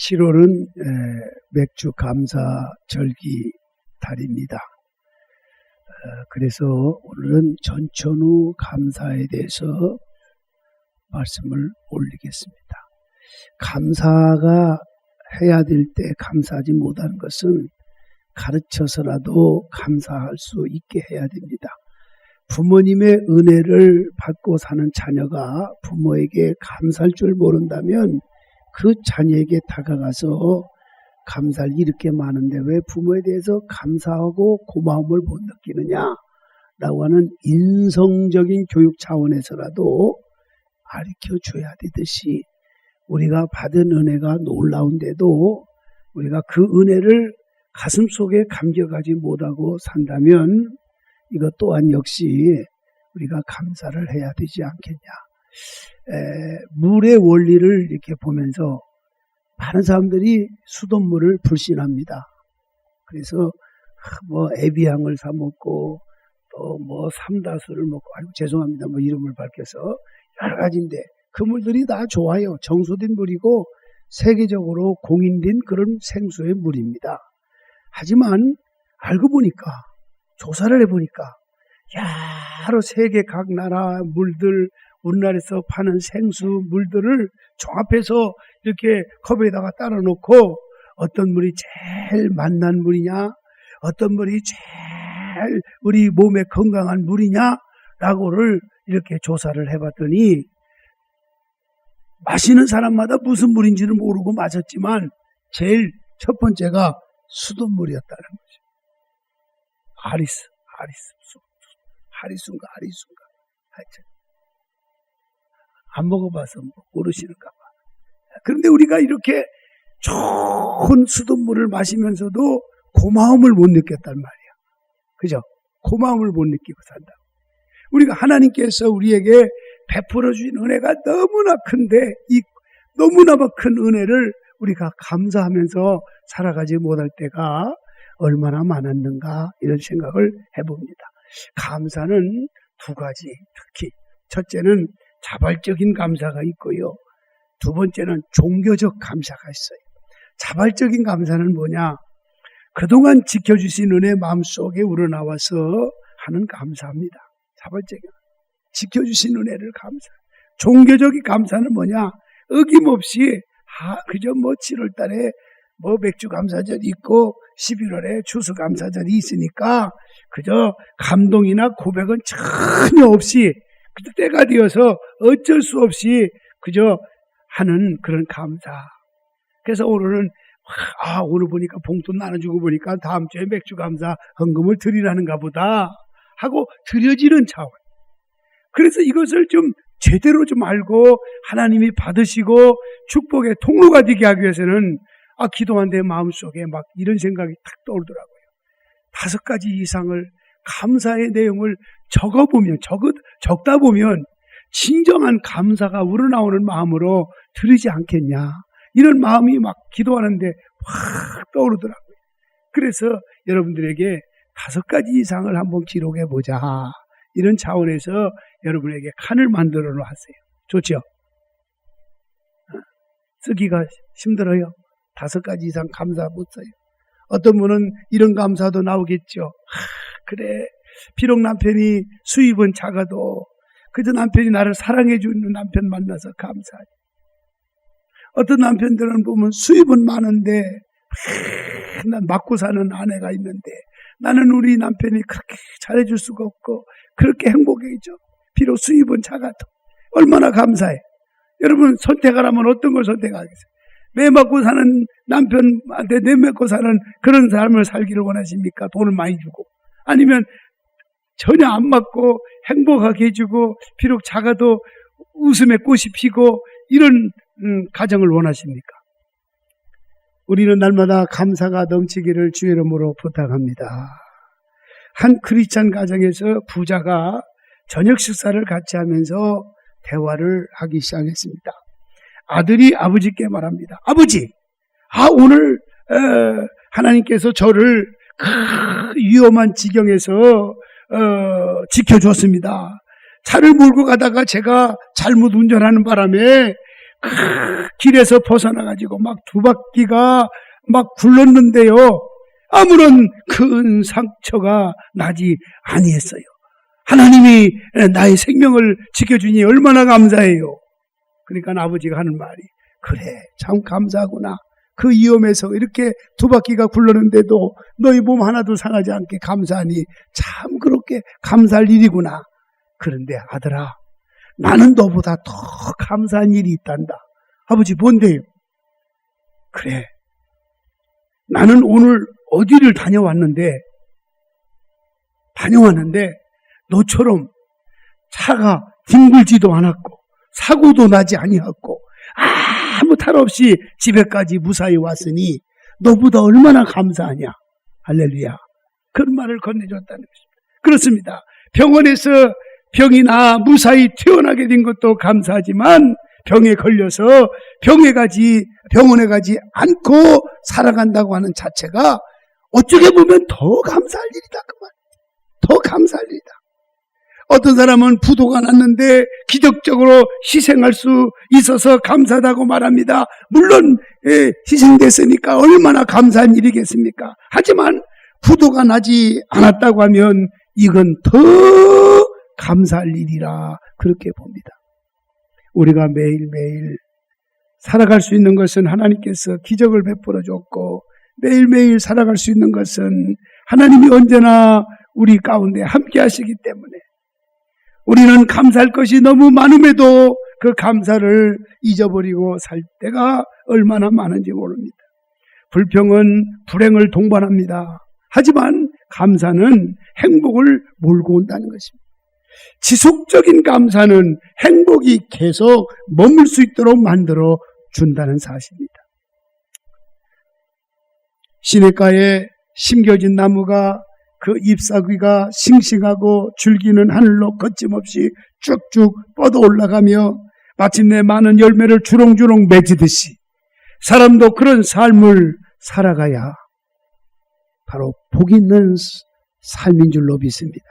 7월은 맥주 감사 절기 달입니다. 어, 그래서 오늘은 전천후 감사에 대해서 말씀을 올리겠습니다. 감사가 해야 될 때 감사하지 못하는 것은 가르쳐서라도 감사할 수 있게 해야 됩니다. 부모님의 은혜를 받고 사는 자녀가 부모에게 감사할 줄 모른다면 그 자녀에게 다가가서 감사를 이렇게 많은데 왜 부모에 대해서 감사하고 고마움을 못 느끼느냐? 라고 하는 인성적인 교육 차원에서라도 가르쳐 줘야 되듯이 우리가 받은 은혜가 놀라운데도 우리가 그 은혜를 가슴 속에 감겨가지 못하고 산다면 이것 또한 역시 우리가 감사를 해야 되지 않겠냐. 에, 물의 원리를 이렇게 보면서 많은 사람들이 수돗물을 불신합니다. 그래서 뭐 에비앙을 사 먹고 또 뭐 삼다수를 먹고 아이고 죄송합니다. 뭐 이름을 밝혀서 여러 가지인데 그 물들이 다 좋아요. 정수된 물이고 세계적으로 공인된 그런 생수의 물입니다. 하지만 알고 보니까 조사를 해보니까 여러 세계 각 나라 물들 우리나라에서 파는 생수 물들을 종합해서 이렇게 컵에다가 따라 놓고 어떤 물이 제일 맛난 물이냐 어떤 물이 제일 우리 몸에 건강한 물이냐 라고를 이렇게 조사를 해봤더니 마시는 사람마다 무슨 물인지는 모르고 마셨지만 제일 첫 번째가 수돗물이었다는 거죠. 아리스, 아리스, 수, 하리순가, 아리순가. 하여튼. 안 먹어봐서 뭐 모르시는가 봐. 그런데 우리가 이렇게 좋은 수돗물을 마시면서도 고마움을 못 느꼈단 말이야. 그죠? 고마움을 못 느끼고 산다. 우리가 하나님께서 우리에게 베풀어 주신 은혜가 너무나 큰데 이 너무나 큰 은혜를 우리가 감사하면서 살아가지 못할 때가 얼마나 많았는가 이런 생각을 해봅니다. 감사는 두 가지 특히 첫째는 자발적인 감사가 있고요. 두 번째는 종교적 감사가 있어요. 자발적인 감사는 뭐냐? 그동안 지켜주신 은혜 마음속에 우러나와서 하는 감사합니다. 자발적인. 지켜주신 은혜를 감사. 종교적인 감사는 뭐냐? 어김없이, 아, 그저 뭐 7월 달에 뭐 맥주 감사절이 있고 11월에 추수 감사절이 있으니까 그저 감동이나 고백은 전혀 없이 때가 되어서 어쩔 수 없이 그저 하는 그런 감사. 그래서 오늘은 아 오늘 보니까 봉투 나눠주고 보니까 다음 주에 맥주 감사 헌금을 드리라는가 보다 하고 드려지는 차원. 그래서 이것을 좀 제대로 좀 알고 하나님이 받으시고 축복의 통로가 되게 하기 위해서는 아 기도한 내 마음속에 막 이런 생각이 탁 떠오르더라고요. 다섯 가지 이상을 감사의 내용을 적어보면 적 적다 보면 진정한 감사가 우러나오는 마음으로 들으지 않겠냐. 이런 마음이 막 기도하는데 확 떠오르더라고요. 그래서 여러분들에게 다섯 가지 이상을 한번 기록해 보자. 이런 차원에서 여러분에게 칸을 만들어 놨어요. 좋죠? 어, 쓰기가 힘들어요. 다섯 가지 이상 감사 못 써요. 어떤 분은 이런 감사도 나오겠죠. 하, 그래. 비록 남편이 수입은 작아도 그저 남편이 나를 사랑해 주는 남편 만나서 감사해. 어떤 남편들은 보면 수입은 많은데 난 맞고 사는 아내가 있는데 나는 우리 남편이 그렇게 잘해줄 수가 없고 그렇게 행복해져. 비록 수입은 작아도 얼마나 감사해. 여러분 선택하라면 어떤 걸 선택하겠어요? 매 맞고 사는 남편한테 내 맞고 사는 그런 삶을 살기를 원하십니까? 돈을 많이 주고 아니면 전혀 안 맞고 행복하게 해주고 비록 작아도 웃음의 꽃이 피고 이런 음, 가정을 원하십니까? 우리는 날마다 감사가 넘치기를 주의 이름으로 부탁합니다. 한 크리스찬 가정에서 부자가 저녁 식사를 같이 하면서 대화를 하기 시작했습니다. 아들이 아버지께 말합니다. 아버지, 아 오늘 어, 하나님께서 저를 그 위험한 지경에서 어, 지켜줬습니다. 차를 몰고 가다가 제가 잘못 운전하는 바람에 크, 길에서 벗어나가지고 막 두 바퀴가 막 굴렀는데요. 아무런 큰 상처가 나지 아니했어요. 하나님이 나의 생명을 지켜주니 얼마나 감사해요. 그러니까 아버지가 하는 말이 그래 참 감사하구나. 그 위험에서 이렇게 두 바퀴가 굴렀는데도 너희 몸 하나도 상하지 않게 감사하니 참 그렇게 감사할 일이구나. 그런데 아들아 나는 너보다 더 감사한 일이 있단다. 아버지 뭔데요? 그래 나는 오늘 어디를 다녀왔는데 다녀왔는데 너처럼 차가 뒹굴지도 않았고 사고도 나지 아니었고 아무 탈 없이 집에까지 무사히 왔으니 너보다 얼마나 감사하냐 할렐루야 그런 말을 건네줬다는 것입니다 그렇습니다 병원에서 병이 나 무사히 퇴원하게 된 것도 감사하지만 병에 걸려서 병에 가지 병원에 가지 않고 살아간다고 하는 자체가 어쩌게 보면 더 감사할 일이다 그 말. 더 감사할 일이다. 어떤 사람은 부도가 났는데 기적적으로 희생할 수 있어서 감사하다고 말합니다. 물론 예, 희생됐으니까 얼마나 감사한 일이겠습니까? 하지만 부도가 나지 않았다고 하면 이건 더 감사할 일이라 그렇게 봅니다. 우리가 매일매일 살아갈 수 있는 것은 하나님께서 기적을 베풀어 줬고 매일매일 살아갈 수 있는 것은 하나님이 언제나 우리 가운데 함께 하시기 때문에 우리는 감사할 것이 너무 많음에도 그 감사를 잊어버리고 살 때가 얼마나 많은지 모릅니다. 불평은 불행을 동반합니다. 하지만 감사는 행복을 몰고 온다는 것입니다. 지속적인 감사는 행복이 계속 머물 수 있도록 만들어 준다는 사실입니다. 시냇가에 심겨진 나무가 그 잎사귀가 싱싱하고 줄기는 하늘로 거침없이 쭉쭉 뻗어 올라가며 마침내 많은 열매를 주렁주렁 맺히듯이 사람도 그런 삶을 살아가야 바로 복 있는 삶인 줄로 믿습니다.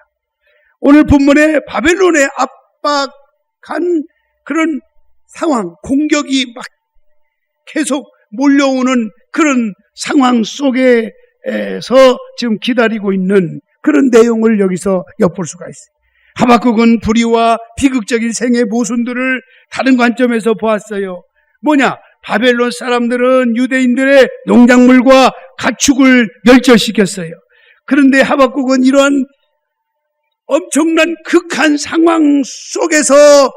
오늘 본문에 바벨론의 압박한 그런 상황, 공격이 막 계속 몰려오는 그런 상황 속에 서 지금 기다리고 있는 그런 내용을 여기서 엿볼 수가 있어요. 하박국은 불의와 비극적인 생의 모순들을 다른 관점에서 보았어요. 뭐냐? 바벨론 사람들은 유대인들의 농작물과 가축을 멸절시켰어요. 그런데 하박국은 이러한 엄청난 극한 상황 속에서라도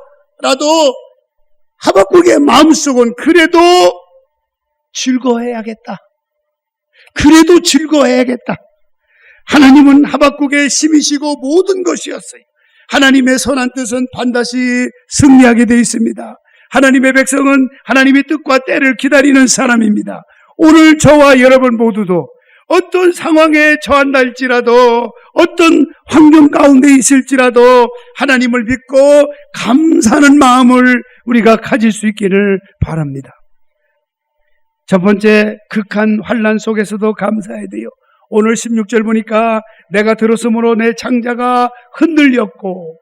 하박국의 마음속은 그래도 즐거워해야겠다. 그래도 즐거워해야겠다. 하나님은 하박국의 힘이시고 모든 것이었어요. 하나님의 선한 뜻은 반드시 승리하게 되어 있습니다. 하나님의 백성은 하나님의 뜻과 때를 기다리는 사람입니다. 오늘 저와 여러분 모두도 어떤 상황에 처한다 할지라도 어떤 환경 가운데 있을지라도 하나님을 믿고 감사하는 마음을 우리가 가질 수 있기를 바랍니다. 첫 번째 극한 환란 속에서도 감사해야 돼요. 오늘 16절 보니까 내가 들었으므로 내 창자가 흔들렸고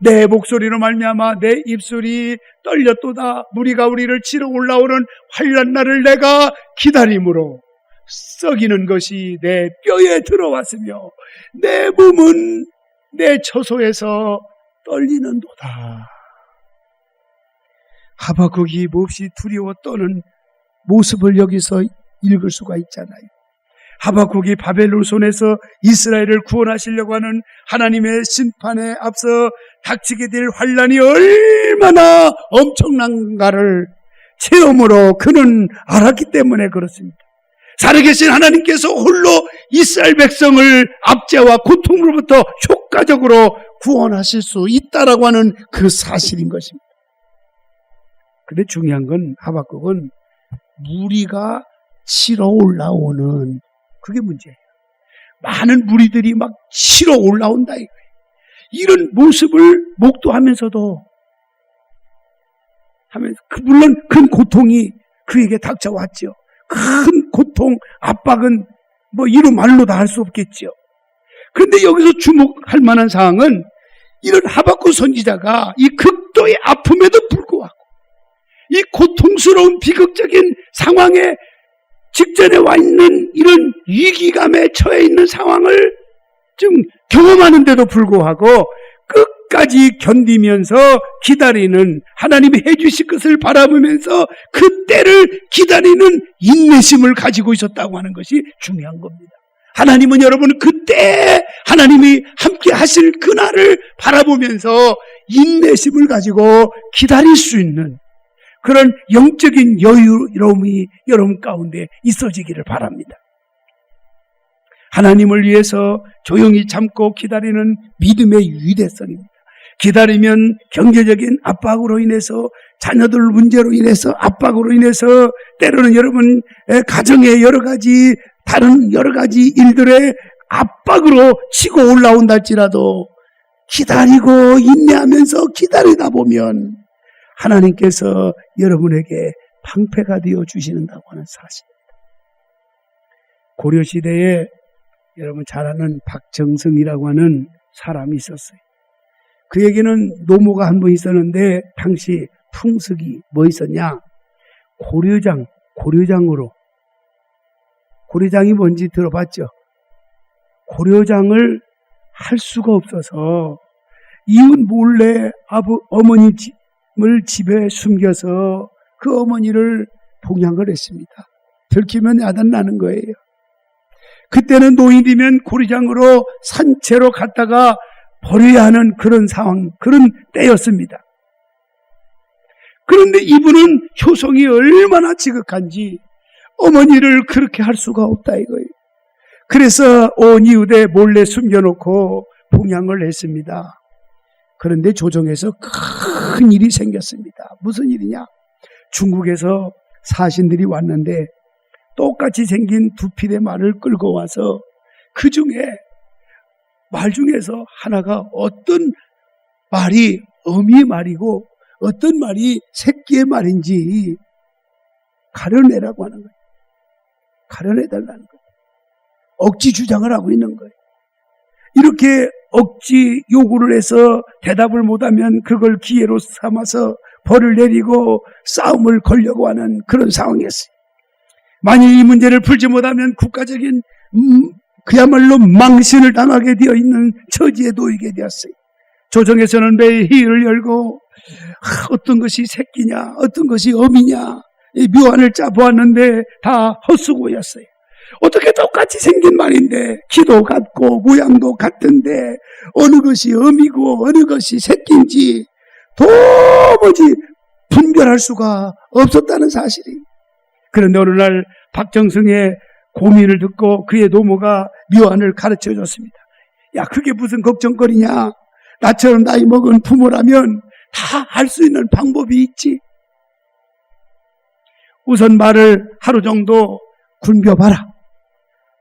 내 목소리로 말미암아 내 입술이 떨렸도다. 무리가 우리를 치러 올라오는 환란 날을 내가 기다림으로 썩이는 것이 내 뼈에 들어왔으며 내 몸은 내 처소에서 떨리는도다. 하박국이 몹시 두려워 떠는 모습을 여기서 읽을 수가 있잖아요. 하박국이 바벨론 손에서 이스라엘을 구원하시려고 하는 하나님의 심판에 앞서 닥치게 될 환란이 얼마나 엄청난가를 체험으로 그는 알았기 때문에 그렇습니다. 살아계신 하나님께서 홀로 이스라엘 백성을 압제와 고통으로부터 효과적으로 구원하실 수 있다라고 하는 그 사실인 것입니다. 근데 중요한 건 하박국은 무리가 치러 올라오는 그게 문제예요. 많은 무리들이 막 치러 올라온다 이거예요. 이런 모습을 목도하면서도 하면서 그 물론 큰 고통이 그에게 닥쳐왔죠. 큰 고통, 압박은 뭐 이루 말로 다 할 수 없겠죠. 그런데 여기서 주목할 만한 사항은 이런 하박구 선지자가 이 극도의 아픔에도 이 고통스러운 비극적인 상황에 직전에 와 있는 이런 위기감에 처해 있는 상황을 좀 경험하는데도 불구하고 끝까지 견디면서 기다리는 하나님이 해주실 것을 바라보면서 그 때를 기다리는 인내심을 가지고 있었다고 하는 것이 중요한 겁니다. 하나님은 여러분 그때 하나님이 함께 하실 그날을 바라보면서 인내심을 가지고 기다릴 수 있는 그런 영적인 여유로움이 여러분 가운데 있어지기를 바랍니다. 하나님을 위해서 조용히 참고 기다리는 믿음의 위대성입니다. 기다리면 경제적인 압박으로 인해서 자녀들 문제로 인해서 압박으로 인해서 때로는 여러분 가정의 여러 가지 다른 여러 가지 일들의 압박으로 치고 올라온다 할지라도 기다리고 인내하면서 기다리다 보면 하나님께서 여러분에게 방패가 되어 주시는다고 하는 사실입니다. 고려시대에 여러분 잘 아는 박정성이라고 하는 사람이 있었어요. 그에게는 노모가 한 분 있었는데 당시 풍습이 뭐 있었냐? 고려장, 고려장으로 고려장이 뭔지 들어봤죠? 고려장을 할 수가 없어서 이웃 몰래 아버, 어머니를 집에 숨겨서 그 어머니를 봉양을 했습니다. 들키면 야단 나는 거예요. 그때는 노인이면 고리장으로 산채로 갔다가 버려야 하는 그런 상황, 그런 때였습니다. 그런데 이분은 효성이 얼마나 지극한지 어머니를 그렇게 할 수가 없다 이거예요. 그래서 온 이웃에 몰래 숨겨놓고 봉양을 했습니다. 그런데 조정에서 큰 일이 생겼습니다. 무슨 일이냐? 중국에서 사신들이 왔는데 똑같이 생긴 두 필의 말을 끌고 와서 그 중에 말 중에서 하나가 어떤 말이 어미의 말이고 어떤 말이 새끼의 말인지 가려내라고 하는 거예요. 가려내달라는 거예요. 억지 주장을 하고 있는 거예요. 이렇게 억지 요구를 해서 대답을 못하면 그걸 기회로 삼아서 벌을 내리고 싸움을 걸려고 하는 그런 상황이었어요. 만일 이 문제를 풀지 못하면 국가적인 음, 그야말로 망신을 당하게 되어 있는 처지에 놓이게 되었어요. 조정에서는 매일 회의를 열고 아, 어떤 것이 새끼냐 어떤 것이 어미냐 이 묘안을 짜보았는데 다 헛수고였어요. 어떻게 똑같이 생긴 말인데 키도 같고 모양도 같은데 어느 것이 어미고 어느 것이 새끼인지 도무지 분별할 수가 없었다는 사실이. 그런데 어느 날 박정승의 고민을 듣고 그의 노모가 묘안을 가르쳐 줬습니다. 야, 그게 무슨 걱정거리냐? 나처럼 나이 먹은 부모라면 다 할 수 있는 방법이 있지. 우선 말을 하루 정도 굶겨봐라.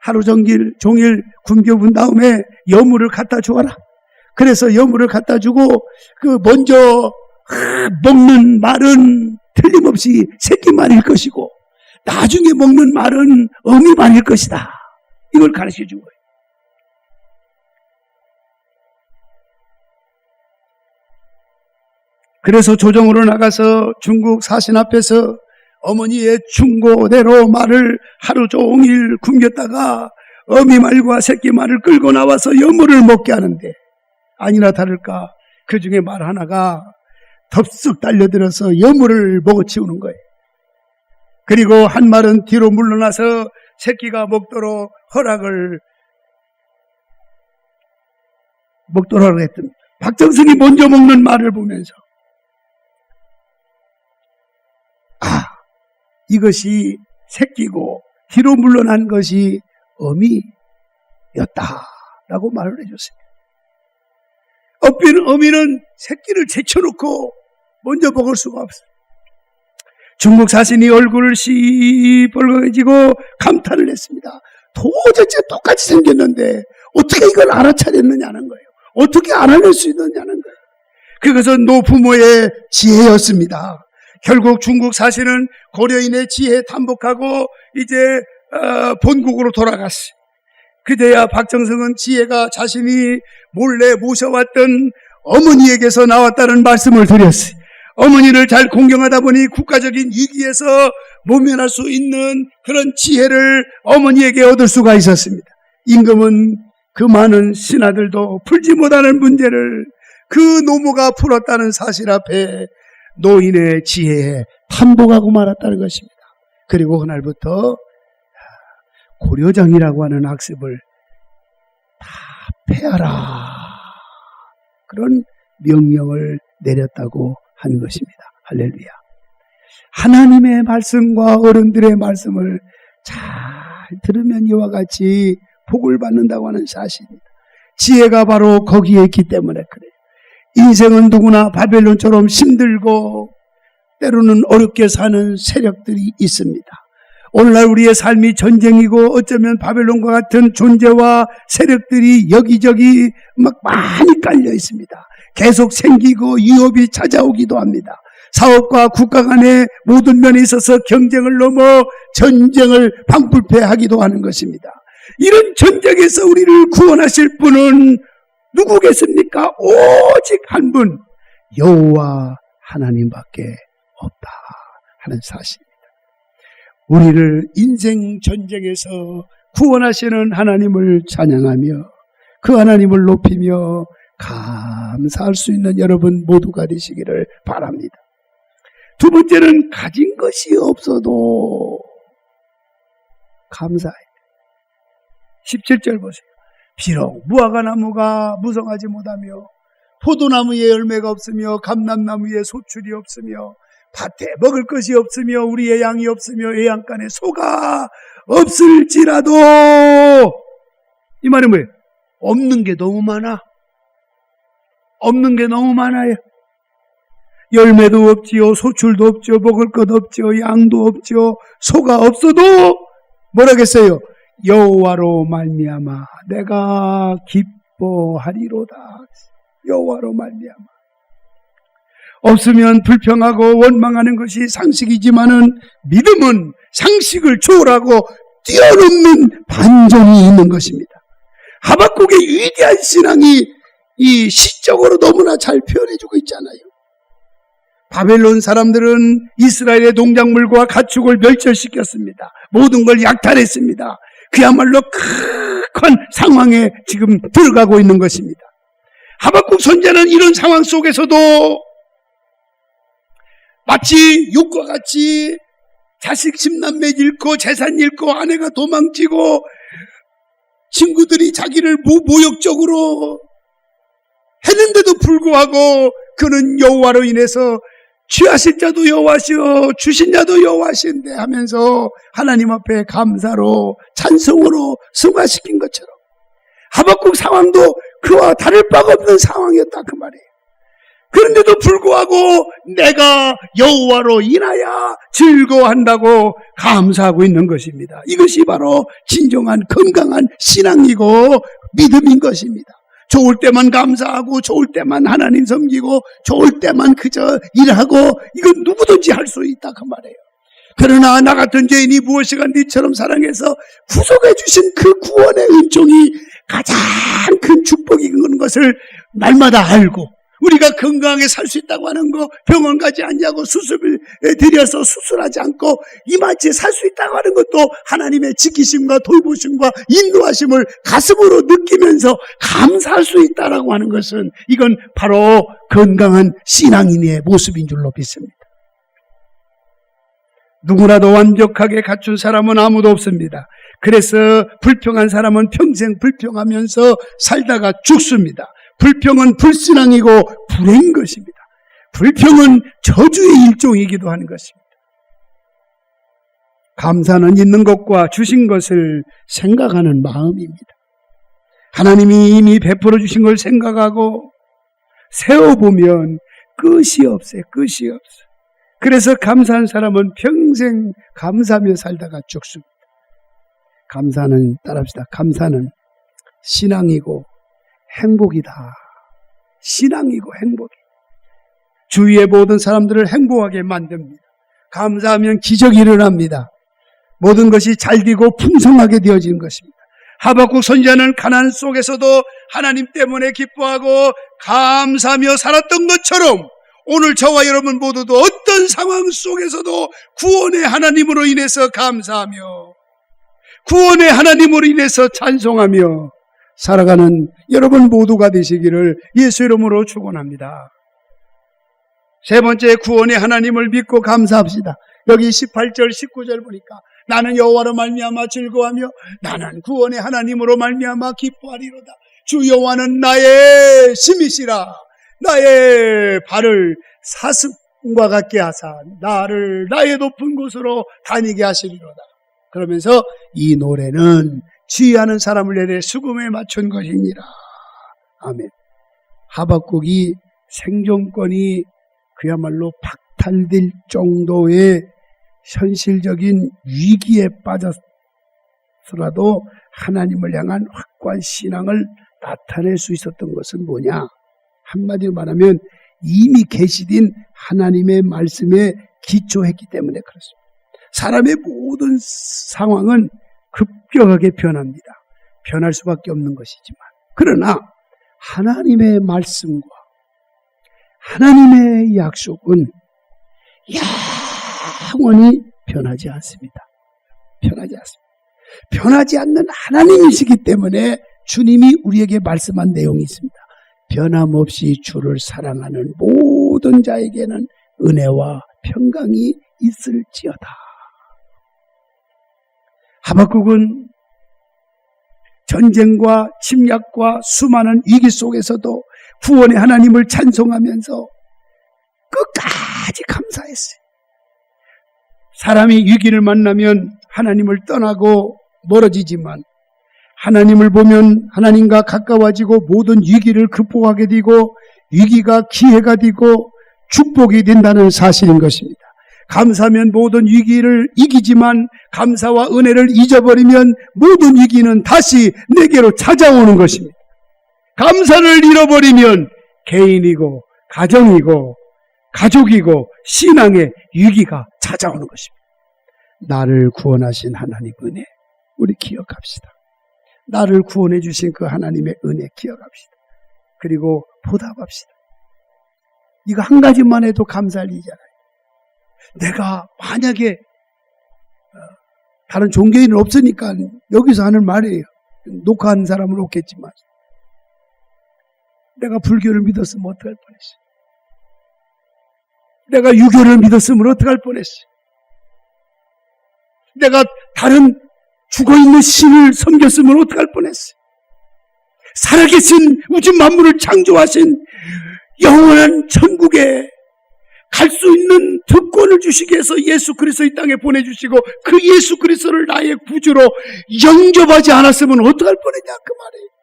하루 종일, 종일 굶겨본 다음에 여물을 갖다 주어라. 그래서 여물을 갖다 주고 그 먼저 먹는 말은 틀림없이 새끼 말일 것이고 나중에 먹는 말은 어미 말일 것이다. 이걸 가르쳐 준 거예요. 그래서 조정으로 나가서 중국 사신 앞에서 어머니의 충고대로 말을 하루 종일 굶겼다가 어미 말과 새끼 말을 끌고 나와서 여물을 먹게 하는데 아니나 다를까 그 중에 말 하나가 덥석 달려들어서 여물을 먹어치우는 거예요. 그리고 한 말은 뒤로 물러나서 새끼가 먹도록 허락을 먹도록 했답니다. 박정승이 먼저 먹는 말을 보면서 이것이 새끼고 뒤로 물러난 것이 어미였다라고 말을 해줬습니다. 어비는 어미는 새끼를 제쳐놓고 먼저 먹을 수가 없어요. 중국 사신이 얼굴을 시뻘겋지고 감탄을 했습니다. 도대체 똑같이 생겼는데 어떻게 이걸 알아차렸느냐는 거예요. 어떻게 알아낼 수 있느냐는 거예요. 그것은 노부모의 지혜였습니다. 결국 중국 사신은 고려인의 지혜 탐복하고 이제 어, 본국으로 돌아갔어요. 그제야 박정성은 지혜가 자신이 몰래 모셔왔던 어머니에게서 나왔다는 말씀을 드렸어요. 어머니를 잘 공경하다 보니 국가적인 위기에서 모면할 수 있는 그런 지혜를 어머니에게 얻을 수가 있었습니다. 임금은 그 많은 신하들도 풀지 못하는 문제를 그 노모가 풀었다는 사실 앞에 노인의 지혜에 탐복하고 말았다는 것입니다. 그리고 그날부터 고려장이라고 하는 학습을 다 폐하라. 그런 명령을 내렸다고 하는 것입니다. 할렐루야. 하나님의 말씀과 어른들의 말씀을 잘 들으면 이와 같이 복을 받는다고 하는 사실입니다. 지혜가 바로 거기에 있기 때문에 그래요. 인생은 누구나 바벨론처럼 힘들고 때로는 어렵게 사는 세력들이 있습니다. 오늘날 우리의 삶이 전쟁이고 어쩌면 바벨론과 같은 존재와 세력들이 여기저기 막 많이 깔려 있습니다. 계속 생기고 위협이 찾아오기도 합니다. 사업과 국가 간의 모든 면에 있어서 경쟁을 넘어 전쟁을 방불패하기도 하는 것입니다. 이런 전쟁에서 우리를 구원하실 분은 누구겠습니까? 오직 한 분, 여호와 하나님밖에 없다 하는 사실입니다. 우리를 인생 전쟁에서 구원하시는 하나님을 찬양하며 그 하나님을 높이며 감사할 수 있는 여러분 모두가 되시기를 바랍니다. 두 번째는 가진 것이 없어도 감사해. 17절 보세요. 비록 무화과 나무가 무성하지 못하며 포도나무에 열매가 없으며 감람나무에 소출이 없으며 밭에 먹을 것이 없으며 우리의 양이 없으며 애양간에 소가 없을지라도 이 말은 뭐예요? 없는 게 너무 많아. 없는 게 너무 많아요. 열매도 없지요, 소출도 없죠, 먹을 것 없죠, 양도 없죠, 소가 없어도 뭐라겠어요? 여호와로 말미암아 내가 기뻐하리로다. 여호와로 말미암아. 없으면 불평하고 원망하는 것이 상식이지만은 믿음은 상식을 초월하고 뛰어넘는 반전이 있는 것입니다. 하박국의 위대한 신앙이 이 시적으로 너무나 잘 표현해주고 있잖아요. 바벨론 사람들은 이스라엘의 농작물과 가축을 멸절시켰습니다. 모든 걸 약탈했습니다. 그야말로 큰 상황에 지금 들어가고 있는 것입니다. 하박국 선자는 이런 상황 속에서도 마치 욕과 같이 자식 십남매 잃고 재산 잃고 아내가 도망치고 친구들이 자기를 모욕적으로 했는데도 불구하고 그는 여호와로 인해서 취하실 자도 여호와시오 주신 자도 여호와신데 하면서 하나님 앞에 감사로 찬송으로 승화시킨 것처럼 하박국 상황도 그와 다를 바가 없는 상황이었다 그 말이에요. 그런데도 불구하고 내가 여호와로 인하여 즐거워한다고 감사하고 있는 것입니다. 이것이 바로 진정한 건강한 신앙이고 믿음인 것입니다. 좋을 때만 감사하고 좋을 때만 하나님 섬기고 좋을 때만 그저 일하고 이건 누구든지 할 수 있다 그 말이에요. 그러나 나 같은 죄인이 무엇이가 니처럼 사랑해서 구속해 주신 그 구원의 은총이 가장 큰 축복인 것을 날마다 알고 우리가 건강하게 살 수 있다고 하는 거 병원 가지 않냐고 수술을 들여서 수술하지 않고 이마치에 살수 있다고 하는 것도 하나님의 지키심과 돌보심과 인도하심을 가슴으로 느끼면서 감사할 수 있다라고 하는 것은 이건 바로 건강한 신앙인의 모습인 줄로 믿습니다. 누구라도 완벽하게 갖춘 사람은 아무도 없습니다. 그래서 불평한 사람은 평생 불평하면서 살다가 죽습니다. 불평은 불신앙이고 불행인 것입니다. 불평은 저주의 일종이기도 하는 것입니다. 감사는 있는 것과 주신 것을 생각하는 마음입니다. 하나님이 이미 베풀어 주신 걸 생각하고 세워보면 끝이 없어요. 끝이 없어요. 그래서 감사한 사람은 평생 감사하며 살다가 죽습니다. 감사는 따라합시다. 감사는 신앙이고 행복이다. 신앙이고 행복이. 주위의 모든 사람들을 행복하게 만듭니다. 감사하면 기적이 일어납니다. 모든 것이 잘 되고 풍성하게 되어지는 것입니다. 하박국 선지자는 가난 속에서도 하나님 때문에 기뻐하고 감사하며 살았던 것처럼 오늘 저와 여러분 모두도 어떤 상황 속에서도 구원의 하나님으로 인해서 감사하며 구원의 하나님으로 인해서 찬송하며 살아가는 여러분 모두가 되시기를 예수 이름으로 축원합니다. 세 번째 구원의 하나님을 믿고 감사합시다. 여기 18절 19절 보니까 나는 여호와로 말미암아 즐거워하며 나는 구원의 하나님으로 말미암아 기뻐하리로다. 주 여호와는 나의 심이시라. 나의 발을 사슴과 같게 하사 나를 나의 높은 곳으로 다니게 하시리로다. 그러면서 이 노래는 지휘하는 사람을 내내 수금에 맞춘 것이니라. 아멘. 하박국이 생존권이 그야말로 박탈될 정도의 현실적인 위기에 빠졌더라도 하나님을 향한 확고한 신앙을 나타낼 수 있었던 것은 뭐냐? 한마디로 말하면 이미 계시된 하나님의 말씀에 기초했기 때문에 그렇습니다. 사람의 모든 상황은 급격하게 변합니다. 변할 수밖에 없는 것이지만. 그러나 하나님의 말씀과 하나님의 약속은 영원히 변하지 않습니다. 변하지 않습니다. 변하지 않는 하나님이시기 때문에 주님이 우리에게 말씀한 내용이 있습니다. 변함없이 주를 사랑하는 모든 자에게는 은혜와 평강이 있을지어다. 하박국은 전쟁과 침략과 수많은 위기 속에서도 구원의 하나님을 찬송하면서 끝까지 감사했어요. 사람이 위기를 만나면 하나님을 떠나고 멀어지지만 하나님을 보면 하나님과 가까워지고 모든 위기를 극복하게 되고 위기가 기회가 되고 축복이 된다는 사실인 것입니다. 감사하면 모든 위기를 이기지만 감사와 은혜를 잊어버리면 모든 위기는 다시 내게로 찾아오는 것입니다. 감사를 잃어버리면 개인이고 가정이고 가족이고 신앙의 위기가 찾아오는 것입니다. 나를 구원하신 하나님 은혜 우리 기억합시다. 나를 구원해 주신 그 하나님의 은혜 기억합시다. 그리고 보답합시다. 이거 한 가지만 해도 감사할 일이잖아요. 내가 만약에 어, 다른 종교인은 없으니까 여기서 하는 말이에요. 녹화하는 사람은 없겠지만 내가 불교를 믿었으면 어떡할 뻔했어. 내가 유교를 믿었으면 어떡할 뻔했어. 내가 다른 죽어있는 신을 섬겼으면 어떡할 뻔했어. 살아계신 우주 만물을 창조하신 영원한 천국에 갈 수 있는 특권을 주시기 위해서 예수 그리스도 이 땅에 보내주시고 그 예수 그리스도를 나의 구주로 영접하지 않았으면 어떡할 뻔했냐 그 말이에요.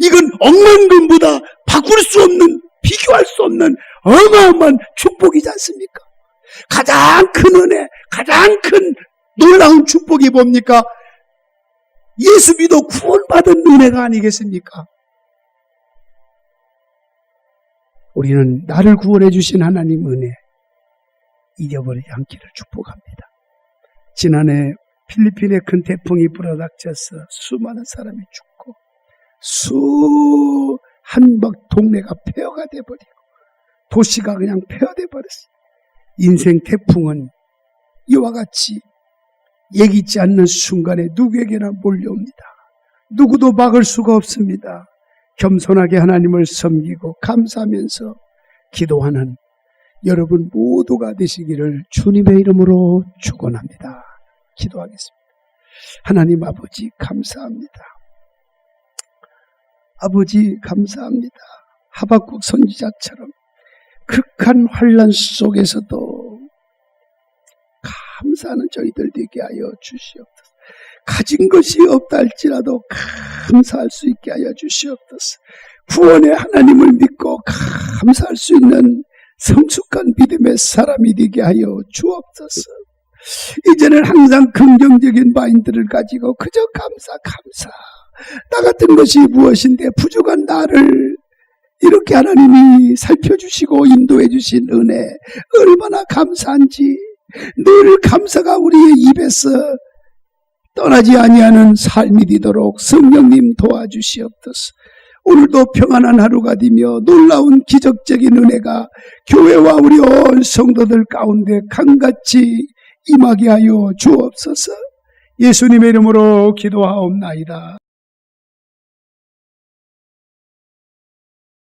이건 억만금보다 바꿀 수 없는 비교할 수 없는 어마어마한 축복이지 않습니까? 가장 큰 은혜, 가장 큰 놀라운 축복이 뭡니까? 예수 믿어 구원받은 은혜가 아니겠습니까? 우리는 나를 구원해 주신 하나님 은혜 잊어버리지 않기를 축복합니다. 지난해 필리핀에 큰 태풍이 불어닥쳐서 수많은 사람이 죽고 수 한박 동네가 폐허가 돼버리고 도시가 그냥 폐허돼 버렸어요. 인생 태풍은 이와 같이 예기치 않는 순간에 누구에게나 몰려옵니다. 누구도 막을 수가 없습니다. 겸손하게 하나님을 섬기고 감사하면서 기도하는 여러분 모두가 되시기를 주님의 이름으로 축원합니다. 기도하겠습니다. 하나님 아버지 감사합니다. 아버지 감사합니다. 하박국 선지자처럼 극한 환란 속에서도 감사하는 저희들 되게 하여 주시옵소서. 가진 것이 없다 할지라도 감사할 수 있게 하여 주시옵소서. 구원의 하나님을 믿고 감사할 수 있는 성숙한 믿음의 사람이 되게 하여 주옵소서. 이제는 항상 긍정적인 마인드를 가지고 그저 감사, 감사. 나 같은 것이 무엇인데 부족한 나를 이렇게 하나님이 살펴주시고 인도해 주신 은혜 얼마나 감사한지 늘 감사가 우리의 입에서 떠나지 아니하는 삶이 되도록 성령님 도와주시옵소서. 오늘도 평안한 하루가 되며 놀라운 기적적인 은혜가 교회와 우리 온 성도들 가운데 강같이 임하게 하여 주옵소서. 예수님의 이름으로 기도하옵나이다.